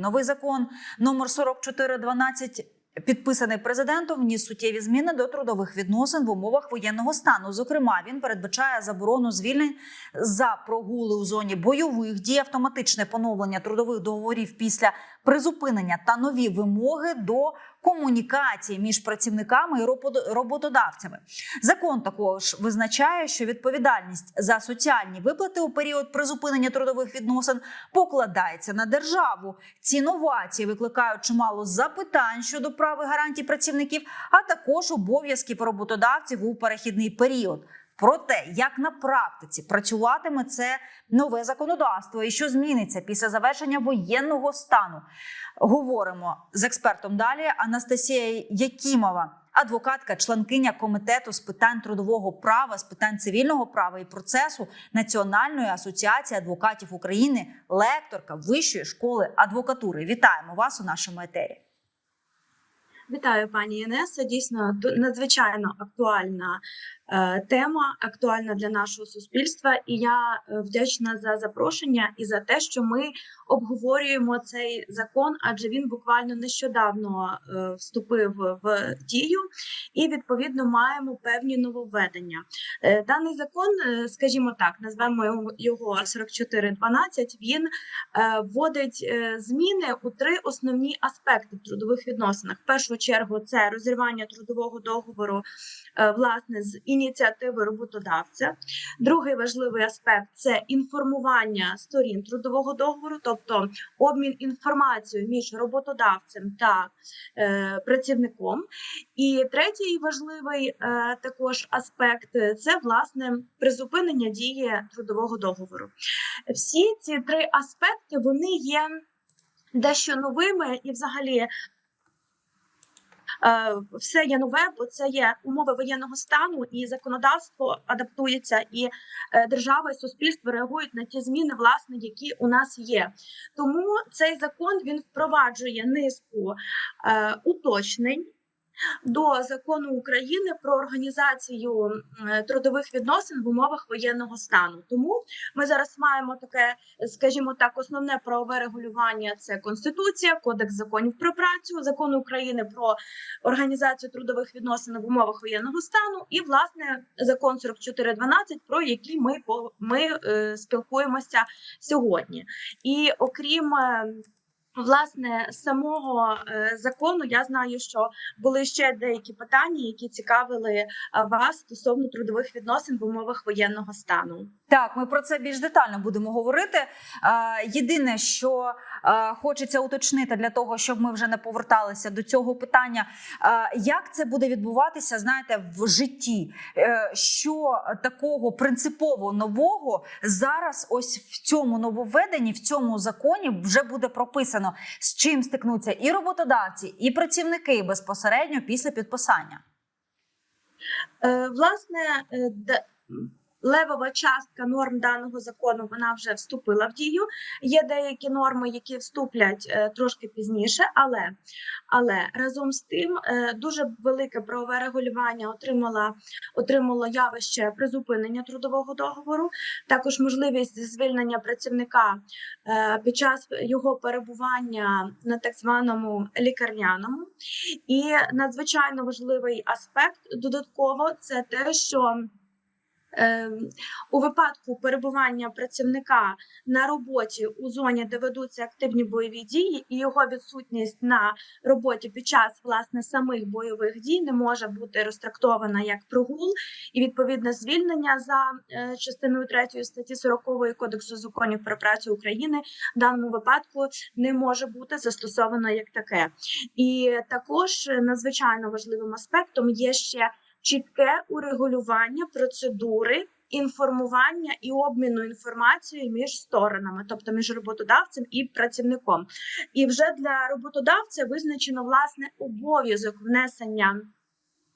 Новий закон номер 4412 Підписаний президентом вніс суттєві зміни до трудових відносин в умовах воєнного стану. Зокрема, він передбачає заборону звільнень за прогули у зоні бойових дій, автоматичне поновлення трудових договорів після призупинення та нові вимоги до комунікації між працівниками і робото- роботодавцями. Закон також визначає, що відповідальність за соціальні виплати у період призупинення трудових відносин покладається на державу. Ці новації викликають чимало запитань щодо прав і гарантій працівників, а також обов'язків роботодавців у перехідний період. Про те, як на практиці працюватиме це нове законодавство і що зміниться після завершення воєнного стану, говоримо з експертом далі. Анастасія Якімова, адвокатка, членкиня комітету з питань трудового права, з питань цивільного права і процесу Національної асоціації адвокатів України, лекторка Вищої школи адвокатури. Вітаємо вас у нашому етері. Вітаю, пані Інеса. Дійсно надзвичайно актуальна е, тема, актуальна для нашого суспільства. І я е, вдячна за запрошення і за те, що ми обговорюємо цей закон, адже він буквально нещодавно е, вступив в дію, і відповідно маємо певні нововведення. Даний закон, скажімо так, назвемо його- його 4412, Він вводить зміни у три основні аспекти в трудових відносинах. Першу чергу це розірвання трудового договору е, власне з ініціативи роботодавця. Другий важливий аспект це інформування сторін трудового договору, тобто обмін інформацією між роботодавцем та е, працівником. І третій важливий е, також аспект це власне призупинення дії трудового договору. Всі ці три аспекти вони є дещо новими і взагалі. Е, Все є нове, бо це є умови воєнного стану, і законодавство адаптується, і е, держава і суспільство реагують на ті зміни, власне, які у нас є. Тому цей закон він впроваджує низку е, уточнень до закону України про організацію трудових відносин в умовах воєнного стану. Тому ми зараз маємо таке, скажімо так, основне правове регулювання це конституція, кодекс законів про працю, закон України про організацію трудових відносин в умовах воєнного стану, і власне закон 4412, про який ми ми е, спілкуємося сьогодні. І окрім е, Власне, самого е, закону я знаю, що були ще деякі питання, які цікавили е, вас стосовно трудових відносин в умовах воєнного стану. Так, ми про це більш детально будемо говорити. Е, Єдине, що хочеться уточнити для того, щоб ми вже не поверталися до цього питання, е, як це буде відбуватися, знаєте, в житті, Е, що такого принципово нового зараз, ось в цьому нововведенні, в цьому законі вже буде прописано, з чим стикнуться і роботодавці, і працівники безпосередньо після підписання. Е, Власне, е, левова частка норм даного закону вона вже вступила в дію. Є деякі норми, які вступлять е, трошки пізніше, але, але разом з тим е, дуже велике правове регулювання отримала отримало явище призупинення трудового договору, також можливість звільнення працівника е, під час його перебування на так званому лікарняному. І надзвичайно важливий аспект додатково це те, що у випадку перебування працівника на роботі у зоні, де ведуться активні бойові дії, і його відсутність на роботі під час власне самих бойових дій не може бути розтрактована як прогул, і відповідне звільнення за е, частиною 3 статті 40 Кодексу законів про працю України в даному випадку не може бути застосовано як таке. І також е, надзвичайно важливим аспектом є ще чітке урегулювання процедури. Інформування і обміну інформацією між сторонами, тобто між роботодавцем і працівником, і вже для роботодавця визначено власне обов'язок внесення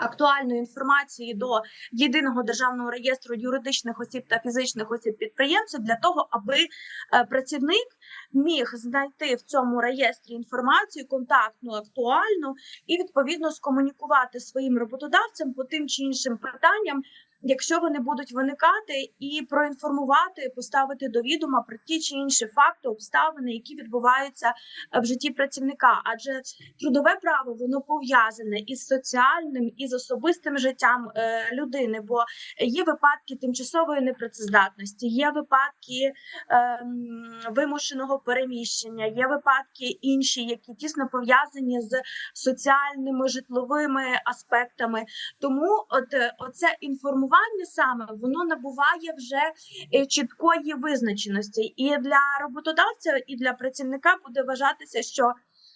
актуальної інформації до єдиного державного реєстру юридичних осіб та фізичних осіб підприємців для того, аби е, працівник міг знайти в цьому реєстрі інформацію контактну, актуальну і відповідно скомунікувати своїм роботодавцем по тим чи іншим питанням. Якщо вони будуть виникати, і проінформувати, поставити до відома про ті чи інші факти, обставини, які відбуваються е, в житті працівника. Адже трудове право воно пов'язане із соціальним і з особистим життям е, людини, бо є випадки тимчасової непрацездатності, є випадки ем, вимушеного переміщення, є випадки інші, які тісно пов'язані з соціальними житловими аспектами. Тому, от е, оце інформування саме воно набуває вже е, чіткої визначеності, і для роботодавця, і для працівника буде вважатися, що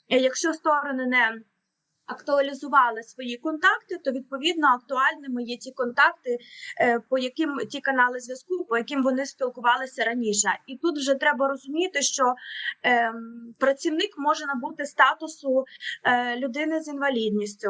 е, якщо сторони не актуалізували свої контакти, то відповідно актуальними є ті контакти, е, по яким ті канали зв'язку, по яким вони спілкувалися раніше. І тут вже треба розуміти, що ем, працівник може набути статусу е, людини з інвалідністю,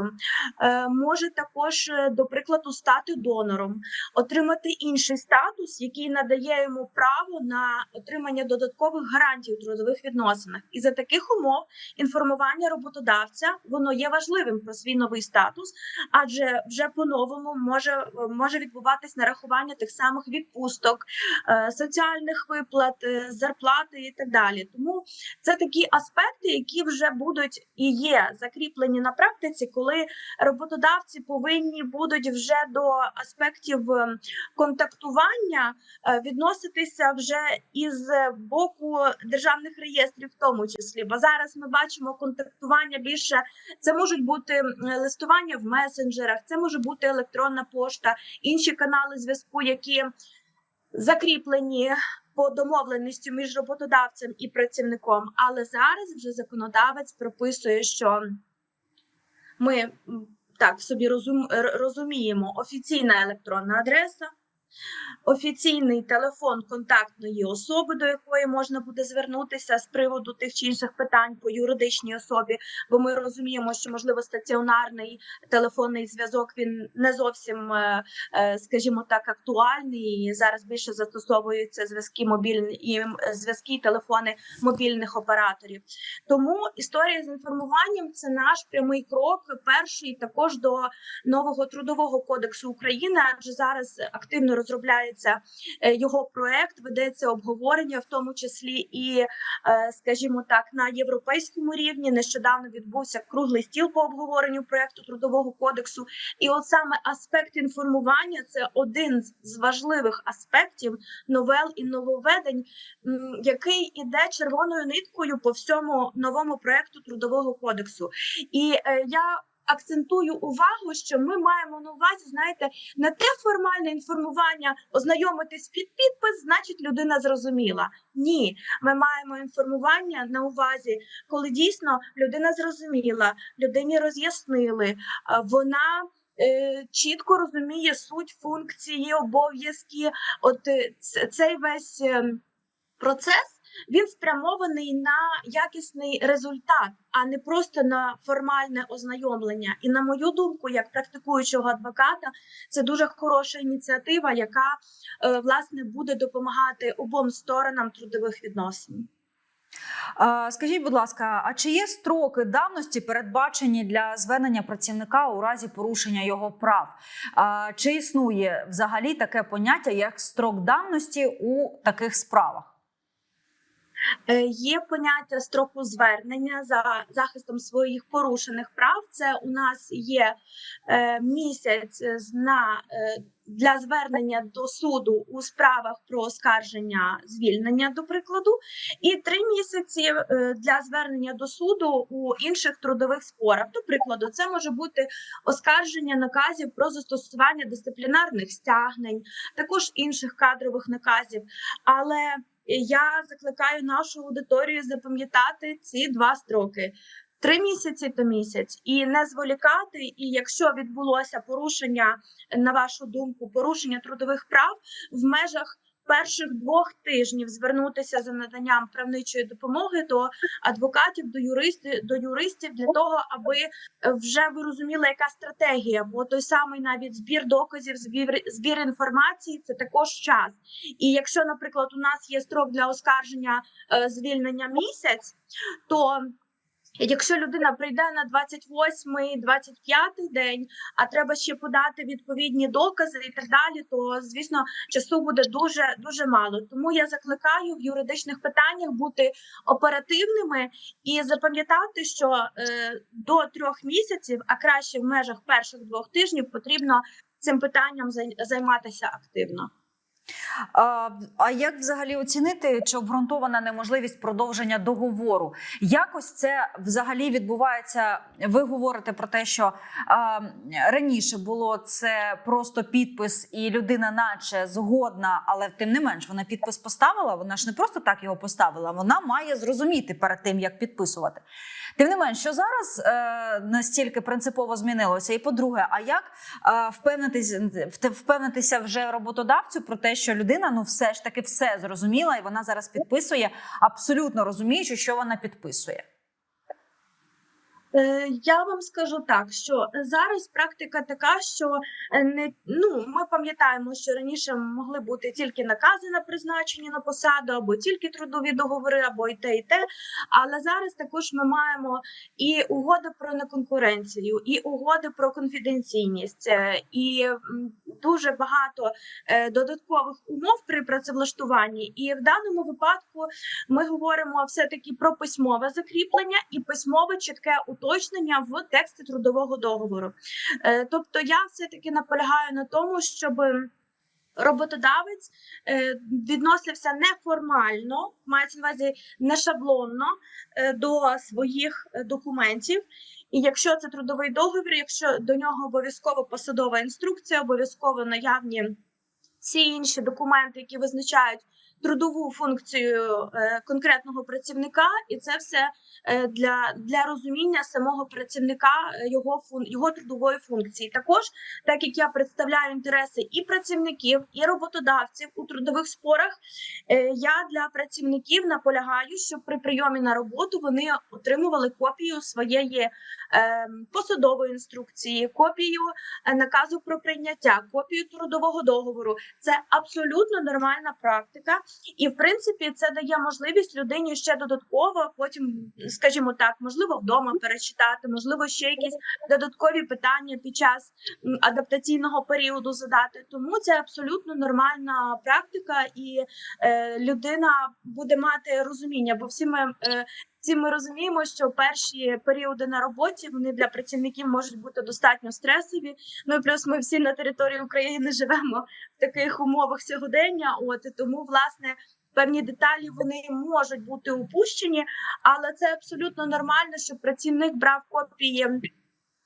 е, може також, е, до прикладу, стати донором, отримати інший статус, який надає йому право на отримання додаткових гарантій у трудових відносинах. І за таких умов інформування роботодавця воно є важливим про свій новий статус, адже вже по-новому може, може відбуватись нарахування тих самих відпусток, е, соціальних виплат, е, зарплати і так далі. Тому це такі аспекти, які вже будуть і є закріплені на практиці, коли роботодавці повинні будуть вже до аспектів ем, контактування е, відноситися вже із боку державних реєстрів, в тому числі. Бо зараз ми бачимо контактування більше. Це можуть бути листування в месенджерах, це може бути електронна пошта, інші канали зв'язку, які закріплені по домовленості між роботодавцем і працівником. Але зараз вже законодавець прописує, що ми так собі розум, розуміємо офіційна електронна адреса. Офіційний телефон контактної особи, до якої можна буде звернутися з приводу тих чи інших питань по юридичній особі, бо ми розуміємо, що можливо стаціонарний телефонний зв'язок він не зовсім, е, е, скажімо так, актуальний. І зараз більше застосовуються зв'язки мобільні зв'язки телефони мобільних операторів. Тому історія з інформуванням це наш прямий крок, перший також до нового трудового кодексу України, адже зараз активно розробляється е, його проект, ведеться обговорення, в тому числі і, е, скажімо так, на європейському рівні. Нещодавно відбувся круглий стіл по обговоренню проекту трудового кодексу. І от саме аспект інформування це один з- важливих аспектів новел і нововведень, який іде червоною ниткою по всьому новому проекту трудового кодексу. І е, я акцентую увагу, що ми маємо на увазі, знаєте, не те формальне інформування, ознайомитись під підпис, значить людина зрозуміла. Ні, ми маємо інформування на увазі, коли дійсно людина зрозуміла, людині роз'яснили, вона. е, Чітко розуміє суть функції, обов'язки. От е, цей весь ем, процес він спрямований на якісний результат, а не просто на формальне ознайомлення. І на мою думку, як практикуючого адвоката, це дуже хороша ініціатива, яка е, власне буде допомагати обом сторонам трудових відносин. Скажіть, будь ласка, а чи є строки давності передбачені для звернення працівника у разі порушення його прав? Чи існує взагалі таке поняття як строк давності у таких справах? Е, Є поняття строку звернення за захистом своїх порушених прав. Це у нас є е, місяць на е, для звернення до суду у справах про оскарження звільнення, до прикладу, і три місяці для звернення до суду у інших трудових спорах. До прикладу, це може бути оскарження наказів про застосування дисциплінарних стягнень, також інших кадрових наказів. Але я закликаю нашу аудиторію запам'ятати ці два строки. Три місяці то місяць, і не зволікати. І якщо відбулося порушення, на вашу думку, порушення трудових прав в межах перших двох тижнів звернутися за наданням правничої допомоги до адвокатів, до юристів, до юристів для того, аби е, вже ви розуміли, яка стратегія, бо той самий навіть збір доказів, збір, збір інформації це також час. І якщо, наприклад, у нас є строк для оскарження е, звільнення місяць, то Якщо людина прийде на 28-й, 25-й день, а треба ще подати відповідні докази і так далі, то звісно часу буде дуже дуже мало. Тому я закликаю в юридичних питаннях бути оперативними і запам'ятати, що е, до трьох місяців, а краще в межах перших двох тижнів, потрібно цим питанням зай- займатися активно. А, а як взагалі оцінити, чи обґрунтована неможливість продовження договору? Якось це взагалі відбувається? Ви говорите про те, що а, раніше було це просто підпис, і людина, наче згодна, але тим не менш вона підпис поставила. Вона ж не просто так його поставила. Вона має зрозуміти перед тим, як підписувати. Тим не менш, що зараз е, настільки принципово змінилося. І по-друге, а як е, впевнитись, впевнитися вже роботодавцю про те, що людина ну все ж таки все зрозуміла, і вона зараз підписує, абсолютно розуміючи, що вона підписує. Е, Я вам скажу так, що зараз практика така, що е, не ну ми пам'ятаємо, що раніше могли бути тільки накази на призначення на посаду, або тільки трудові договори, або і те, і те. Але зараз також ми маємо і угоди про неконкуренцію, і угоди про конфіденційність, е, і дуже багато е, додаткових умов при працевлаштуванні. І в даному випадку ми говоримо все таки про письмове закріплення і письмове чітке уточнення в тексті трудового договору. Е, Тобто, я все таки наполягаю на тому, щоб роботодавець е, відносився неформально, мається на увазі не шаблонно до своїх документів. І якщо це трудовий договір, якщо до нього обов'язково посадова інструкція, обов'язково наявні всі інші документи, які визначають трудову функцію е, конкретного працівника, і це все е, для, для розуміння самого працівника е, його фун, його трудової функції. Також, так як я представляю інтереси і працівників, і роботодавців у трудових спорах, я для працівників наполягаю, щоб при прийомі на роботу вони отримували копію своєї посадової інструкції, копію наказу про прийняття, копію трудового договору. Це абсолютно нормальна практика, і в принципі це дає можливість людині ще додатково, потім, скажімо так, можливо, вдома перечитати, можливо, ще якісь додаткові питання під час адаптаційного періоду задати. Тому це абсолютно нормальна практика, і е, людина буде мати розуміння, бо всі ми. Е, всі ми розуміємо, що перші періоди на роботі вони для працівників можуть бути достатньо стресові. Ну і плюс ми всі на території України живемо в таких умовах сьогодення. От тому, власне, певні деталі вони можуть бути упущені, але це абсолютно нормально, щоб працівник брав копії.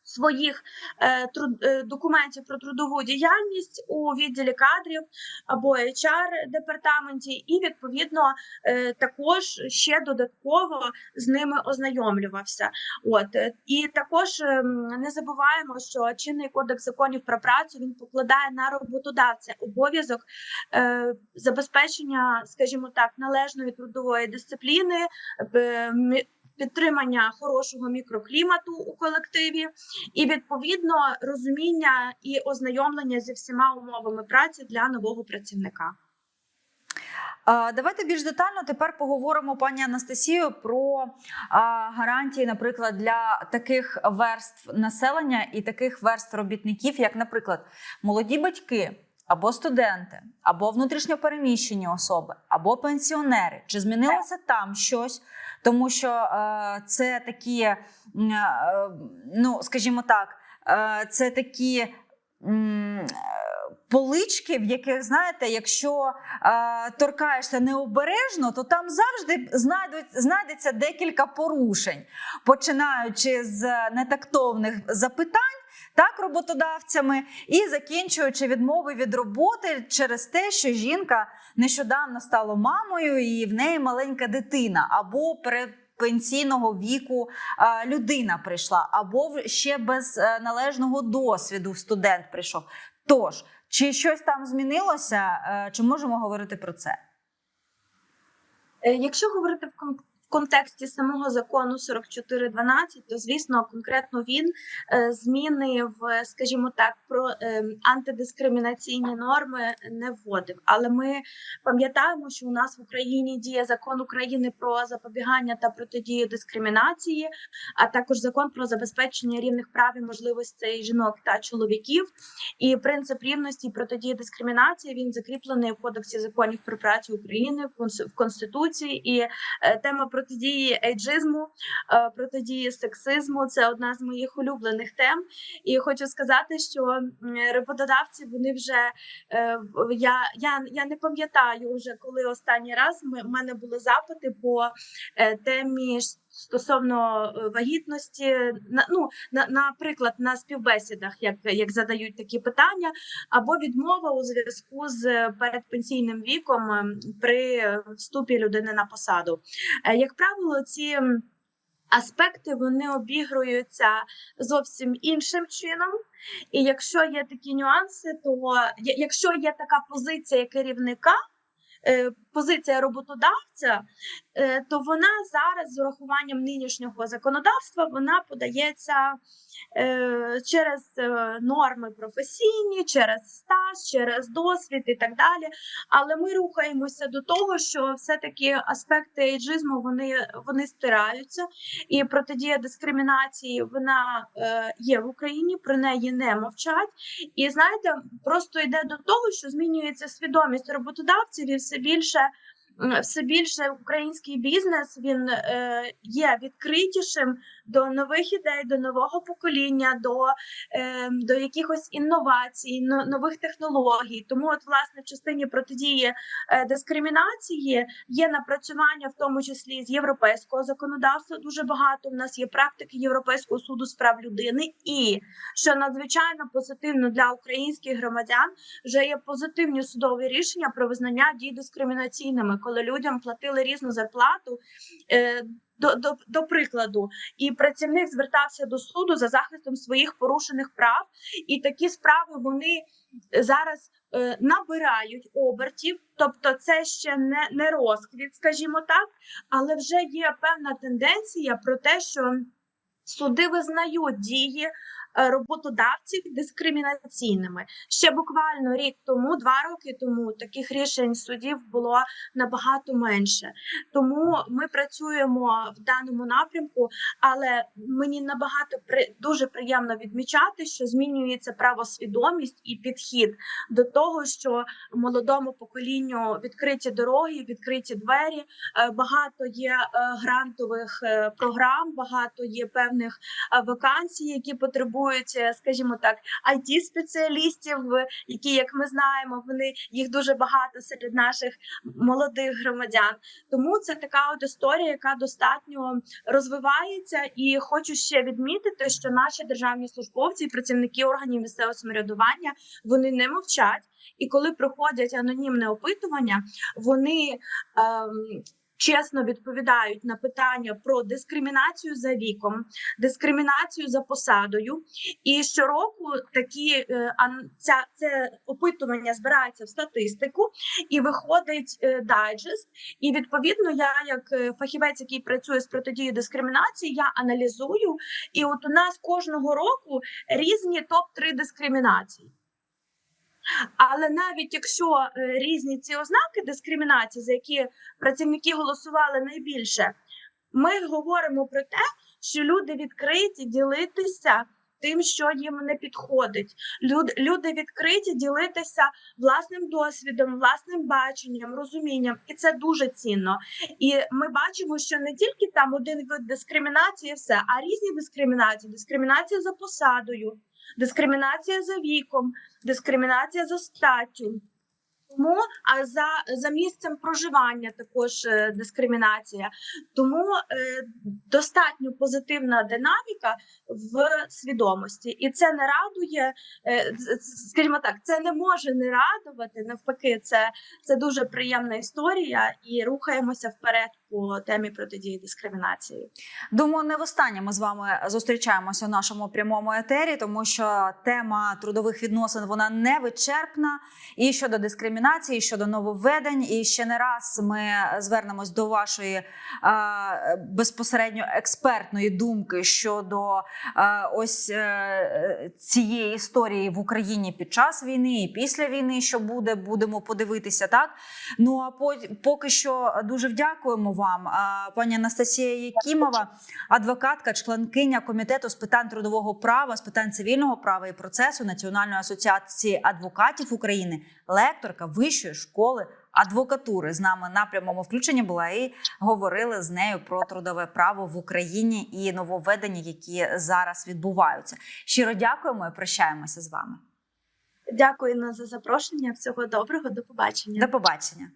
Своїх е, е, документів про трудову діяльність у відділі кадрів або HR департаменті, і відповідно е, також ще додатково з ними ознайомлювався. От і також ем, не забуваємо, що чинний кодекс законів про працю він покладає на роботодавця обов'язок забезпечення, скажімо так, належної трудової дисципліни. Підтримання хорошого мікроклімату у колективі, і відповідно розуміння і ознайомлення зі всіма умовами праці для нового працівника. Давайте більш детально тепер поговоримо, пані Анастасію, про гарантії, наприклад, для таких верств населення і таких верств робітників, як, наприклад, молоді батьки. Або студенти, або внутрішньопереміщені особи, або пенсіонери. Чи змінилося там щось? Тому що е, це такі, е, ну скажімо так, е, це такі. Полички, в яких знаєте, якщо е, торкаєшся необережно, то там завжди знайдуть, знайдеться декілька порушень, починаючи з нетактовних запитань, так роботодавцями, і закінчуючи відмови від роботи через те, що жінка нещодавно стало мамою, і в неї маленька дитина, або перед пенсійного віку людина прийшла, або ще без е, належного досвіду студент прийшов. Тож, чи щось там змінилося? Е, Чи можемо говорити про це? Е, Якщо говорити в контексті самого закону 4412, то звісно, конкретно він е, зміни в, скажімо так, про е, антидискримінаційні норми не вводив. Але ми пам'ятаємо, що у нас в Україні діє закон України про запобігання та протидію дискримінації, а також закон про забезпечення рівних прав і можливостей жінок та чоловіків. І принцип рівності і протидії дискримінації він закріплений в кодексі законів про працю України в Конс- в конституції. І е, тема протидії ейджизму, е, протидії сексизму це одна з моїх улюблених тем. І хочу сказати, що роботодавці вони вже е, я, я, я не пам'ятаю вже коли останній раз ми, в мене були запити по е, темі стосовно е, вагітності. На, ну, на, наприклад, на співбесідах, як, як задають такі питання, або відмова у зв'язку з передпенсійним віком ем, при вступі людини на посаду. Е, Як правило, ці аспекти вони обігруються зовсім іншим чином. І якщо є такі нюанси, то якщо є така позиція керівника, е, позиція роботодавця, е, то вона зараз з урахуванням нинішнього законодавства вона подається е, через е, норми професійні, через стаж, через досвід і так далі. Але ми рухаємося до того, що все-таки аспекти ейджизму вони, вони стираються, і протидія дискримінації вона є в Україні, про неї не мовчать. І знаєте, просто йде до того, що змінюється свідомість роботодавців і все більше. Все більше український бізнес він е, є відкритішим до нових ідей, до нового покоління, до, е, до якихось інновацій, но- нових технологій. Тому, от, власне, в частині протидії е, дискримінації є напрацювання, в тому числі з європейського законодавства. Дуже багато в нас є практики Європейського суду з прав людини, і що надзвичайно позитивно для українських громадян, вже є позитивні судові рішення про визнання дій дискримінаційними, коли людям платили різну зарплату. Е, до, до, до прикладу, і працівник звертався до суду за захистом своїх порушених прав, і такі справи вони зараз е, набирають обертів, тобто це ще не, не розквіт, скажімо так, але вже є певна тенденція про те, що суди визнають дії роботодавців дискримінаційними. Ще буквально рік тому, два роки тому, таких рішень судів було набагато менше. Тому ми працюємо в даному напрямку, але мені набагато при дуже приємно відмічати, що змінюється правосвідомість і підхід до того, що молодому поколінню відкриті дороги, відкриті двері. Е, Багато є е, грантових е, програм, багато є певних е, вакансій, які потребують, е, скажімо так, it спеціалістів, які, як ми знаємо, вони їх дуже багато серед наших молодих громадян. Тому це така от історія, яка достатньо розвивається. І хочу ще відмітити, що наші державні службовці і працівники органів місцевого самоврядування вони не мовчать. І коли проходять анонімне опитування, вони ем, чесно відповідають на питання про дискримінацію за віком, дискримінацію за посадою. І щороку такі е, ця це опитування збирається в статистику і виходить е, дайджест. І відповідно, я, як е, фахівець, який працює з протидією дискримінації, я аналізую. І от у нас кожного року різні топ 3 дискримінації. Але навіть якщо е, різні ці ознаки дискримінації, за які працівники голосували найбільше, ми говоримо про те, що люди відкриті ділитися тим, що їм не підходить. Люд, люди відкриті ділитися власним досвідом, власним баченням, розумінням, і це дуже цінно. І ми бачимо, що не тільки там один вид дискримінації, все, а різні дискримінації: дискримінація за посадою, дискримінація за віком, дискримінація за статтю. Тому а за, за місцем проживання також е, дискримінація. Тому е, достатньо позитивна динаміка в свідомості, і це не радує, е, скажімо так, це не може не радувати. Навпаки, це, це дуже приємна історія, і рухаємося вперед. По темі протидії дискримінації. Думаю, не востаннє ми з вами зустрічаємося у нашому прямому етері, тому що тема трудових відносин вона не вичерпна. І щодо дискримінації, і щодо нововведень. І ще не раз ми звернемось до вашої е, безпосередньо експертної думки щодо е, ось е, цієї історії в Україні під час війни і після війни, що буде, будемо подивитися. Так ну а по, поки що дуже вдякуємо вам, пані Анастасія Якімова, адвокатка, членкиня комітету з питань трудового права, з питань цивільного права і процесу Національної асоціації адвокатів України, лекторка Вищої школи адвокатури. З нами на прямому включенні була і говорили з нею про трудове право в Україні і нововведення, які зараз відбуваються. Щиро дякуємо і прощаємося з вами. Дякую за запрошення. Всього доброго, до побачення. До побачення.